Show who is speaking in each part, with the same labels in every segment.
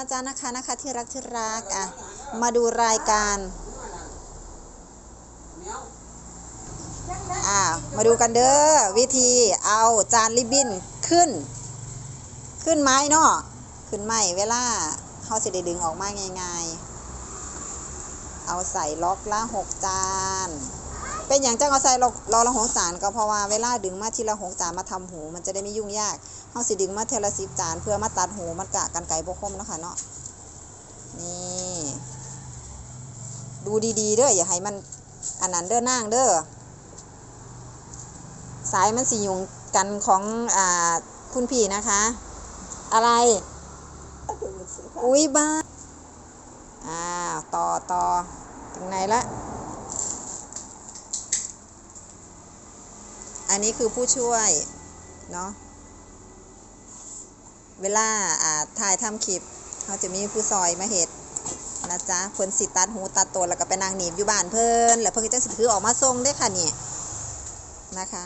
Speaker 1: อาจารย์นะคะนะคะที่รักที่รักอะมาดูรายการอ่ามาดูกันเด้อวิธีเอาจานริบบิ้นขึ้น ขึ้นไม้เนาะขึ้นไม้เวลาเขาสิได้ดึงออกมาง่ายๆ เอาใส่ล็อกละหกจาน เป็นอย่างจ้างเอาใส่ล็อกล็อกละหกจานก็เพราะว่าเวลาดึงมาทีละหกจานมาทำหู มันจะได้ไม่ยุ่งยากเขาสิดึงมาเทละสิบจานเพื่อมาตัดหูมันกะกันไก่บกคมนะคะเนาะนี่ดูดีๆเด้ออย่าให้มันอันนั้นเด้อนางเด้อสายมันสิยุงกันของอ่าคุณพี่นะคะ อะไร อุ้ยบ้าอ้าวต่อต่อถึงไหนละ อันนี้คือผู้ช่วยเนาะเวลาอ่าถ่ายทำคลิปเขาจะมีผู้ซอยมาเห็ดนะจ๊ะเพิ่นสิตัดหูตัดตัวแล้วก็ไปนางหนีบอยู่บ้านเพิ่นแล้วเพิ่นก็จะสิถือออกมาส่งได้ค่ะนี่นะคะ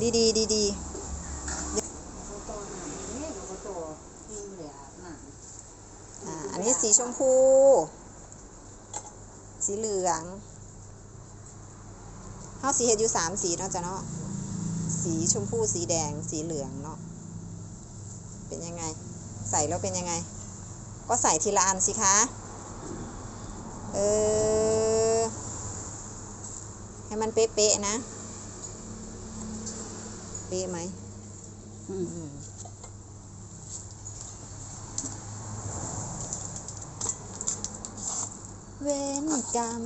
Speaker 1: ดีดีดีดีอ่าอันนี้สีชมพู สีเหลือง เฮาสีเห็ดอยู่สามสีเนาะจ๊ะเนาะสีชมพูสีแดงสีเหลืองเนาะเป็นยังไง ใส่แล้วเป็นยังไง ก็ใส่ทีละอันสิคะเออให้มันเป๊ะๆนะ เป๊ะไหมอืมเว้นกรรม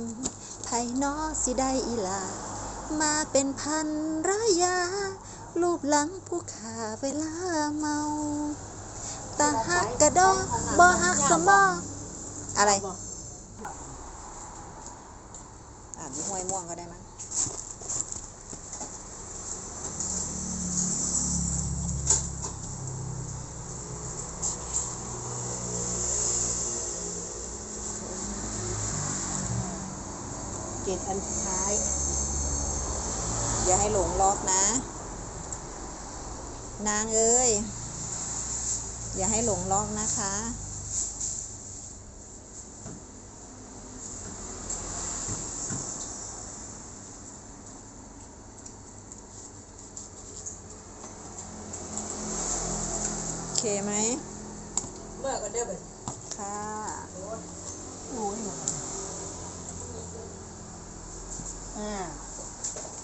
Speaker 1: ไผนอสิได้อีหลา มาเป็นพันรายา รูปหลังผู้ขาเวลาเมา ตาหักกระดอบ่หักสมออะไร อ่านห้วยม่วงก็ได้มั้งเจ็ดอันสุดท้าย อย่าให้หลงล็อกนะ นางเอ้ย อย่าให้หลงล็อกนะคะ โอเคไหม
Speaker 2: เมื่อก็ได้ไป
Speaker 1: ค่ะ
Speaker 2: โอ้ยอ่า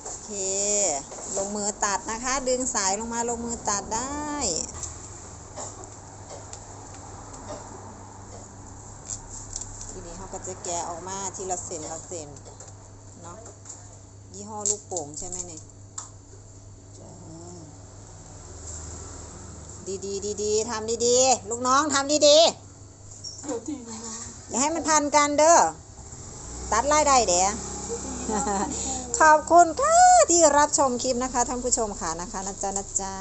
Speaker 1: โอเค ลงมือตัดนะคะ ดึงสายลงมาลงมือตัดได้ ทีนี้เขาก็จะแกะออกมาทีละเส้นละเส้นเนาะยี่ห้อลูกโป่งใช่ไหมเนี่ยดีดีดีดีทำดีดีลูกน้องทำดีดีอย่าให้มันพันกันเด้อตัดไล่ได้เด้อ ขอบคุณค่ะที่รับชมคลิปนะคะท่านผู้ชมค่ะนะคะนะจ๊ะนะจ๊ะ